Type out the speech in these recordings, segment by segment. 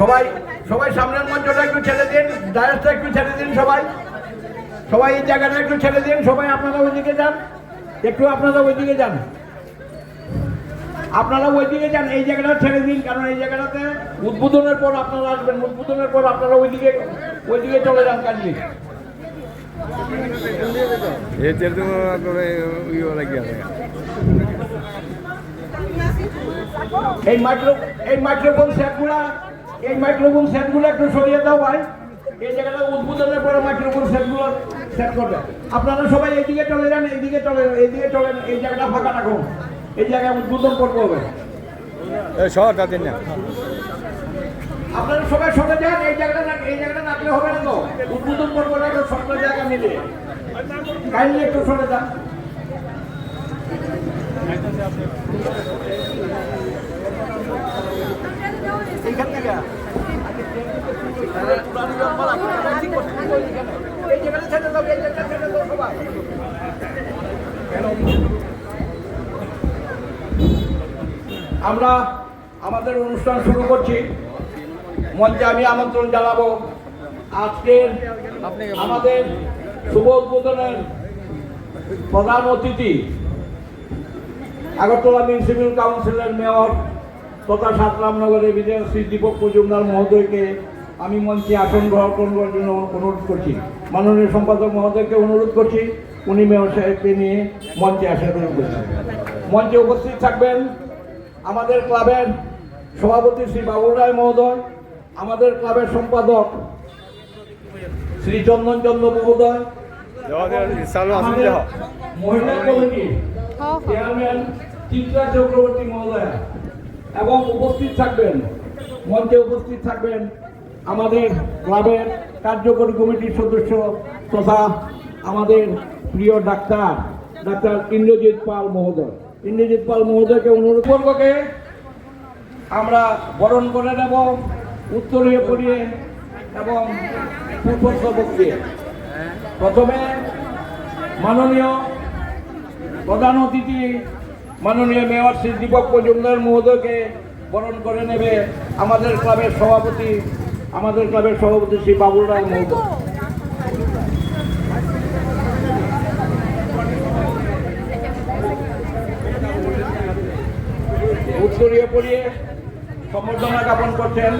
সবাই সবাই সামনের মঞ্চটা একটু ছেড়ে দিন ডায়াসটা একটু ছেড়ে দিন সবাই। সবাই এই জায়গাটা একটু ছেড়ে দিন সবাই আপনারা ওইদিকে যান। একটু আপনারা ওইদিকে যান। আপনারা ওইদিকে যান এই জায়গাটা ছেড়ে দিন কারণ এই জায়গাটাতে উদ্বোধনের পর আপনারা আসবেন উদ্বোধনের পর আপনারা ওইদিকে ওইদিকে চলে যান কাজে। এই ইয়ে লাগিয়ে এই মাইক্রো এই মাইক্রোফোন সেটগুলা এই মাইক্রোফোন সেটগুলো একটু সরিয়ে দাও ভাই। এই জায়গাটা উদ্বোধনের পরে মাইক্রোফোন সেটগুলো সেট করবে। আপনারা সবাই এইদিকে চলে যান এইদিকে চলে এইদিকে চলে এই জায়গাটা ফাঁকা রাখুন। এই জায়গায় উদ্বোধন করব হবে। আপনারা সবাই সরে যান এই জায়গাটা রাখ- এই জায়গাটা রাখলে হবে না তো। উদ্বোধন করব না তো সব জায়গা মিলে কাইন্ডলি একটু সরে যান। আমরা আমাদের অনুষ্ঠান শুরু করছি। মঞ্চে আমি আমন্ত্রণ জানাব আজকের আমাদের শুভ উদ্বোধনের প্রধান অতিথি, আগরতলা মিউনিসিপ্যাল কাউন্সিলের মেয়র তথা সাতরামনগরের বিজয় শ্রী দীপক মজুমদার মহোদয়কে আমি মঞ্চে আসন গ্রহণ করার জন্য অনুরোধ করছি। মাননীয় সম্পাদক মহোদয়কে অনুরোধ করছি উনি মেয়র সাহেবকে নিয়ে মঞ্চে আসা গ্রহণ করছেন মঞ্চে উপস্থিত থাকবেন আমাদের ক্লাবের সভাপতি শ্রী বাবুল রায় মহোদয় আমাদের ক্লাবের সম্পাদক শ্রী চন্দন চন্দ্র মহোদয় চালু আসুন আমাদের দেহ মহিলা কমিটির চেয়ারম্যান চিত্রা চক্রবর্তী মহোদয়। এবং উপস্থিত থাকবেন, মঞ্চে উপস্থিত থাকবেন আমাদের ক্লাবের কার্যকরী কমিটির সদস্য তথা আমাদের প্রিয় ডাক্তার ডাক্তার ইন্দ্রজিৎ পাল মহোদয়। ইন্দ্রজিৎ পাল মহোদয়কে অনুরোধ পূর্বকে আমরা বরণ করে নেব উত্তরীয় পড়িয়ে এবং দিয়ে প্রথমে মাননীয় প্রধান অতিথি মাননীয় মেয়র শ্রী দীপক মজুমদার মহোদয়কে বরণ করে নেবে আমাদের ক্লাবের সভাপতি, আমাদের ক্লাবের সভাপতি শ্রী বাবুল রায় মহোদয়। উত্তরীয় পড়িয়ে সম্বর্ধনা জ্ঞাপন করছেন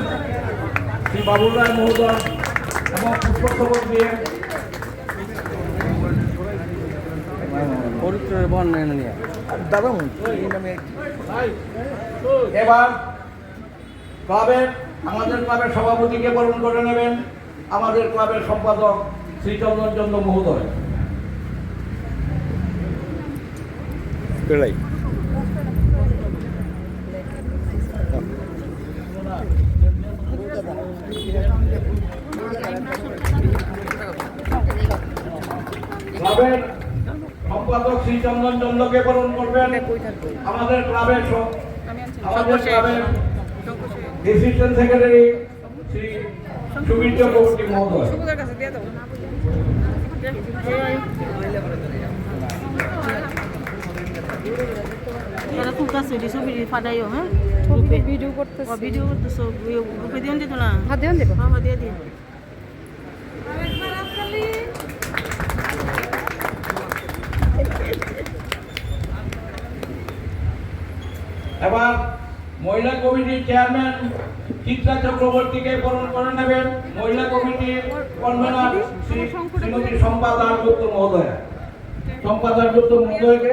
শ্রী বাবুল রায় মহোদয় এবং পুষ্পস্তবক দিয়ে পবিত্রের বর্ণনা নিয়ে। দাদা এবার ক্লাবের আমাদের ক্লাবের সভাপতিকে বরণ করে নেবেন আমাদের ক্লাবের সম্পাদক শ্রীচন্দন চন্দ্র মহোদয়। ক্লাবের সম্পাদক শ্রীচন্দন চন্দ্রকে বরণ করবেন। আমাদের ক্লাবের আমাদের ক্লাবের অ্যাসিস্ট্যান্ট সেক্রেটারি শ্রী সুবীর চক্রবর্তী মহোদয়। কাছে pada yo ha. Grupe. Video করতেছি। so grupe diyon dito na. হাত দিয়ে দেবো এবার মহিলা কমিটির চেয়ারম্যান চিত্রা চক্রবর্তীকে বরণ করে নেবেন। মহিলা কমিটির কনভেনার শ্রী শ্রীমতী সম্পাদ দাসগুপ্ত মহোদয়। সম্পাদ দাসগুপ্ত মহোদয়কে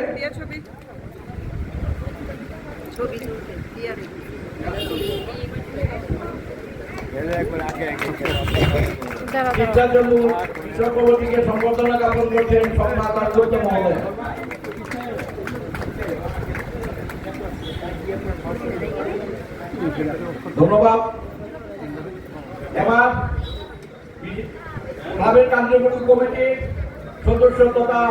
চক্রবর্তীকে সম্বর্ধনা জ্ঞাপন করছেন সম্পাদ দাসগুপ্ত মহোদয়। ধন্যবাদ। এবার ক্লাবের কার্যকরী কমিটির সদস্য তথা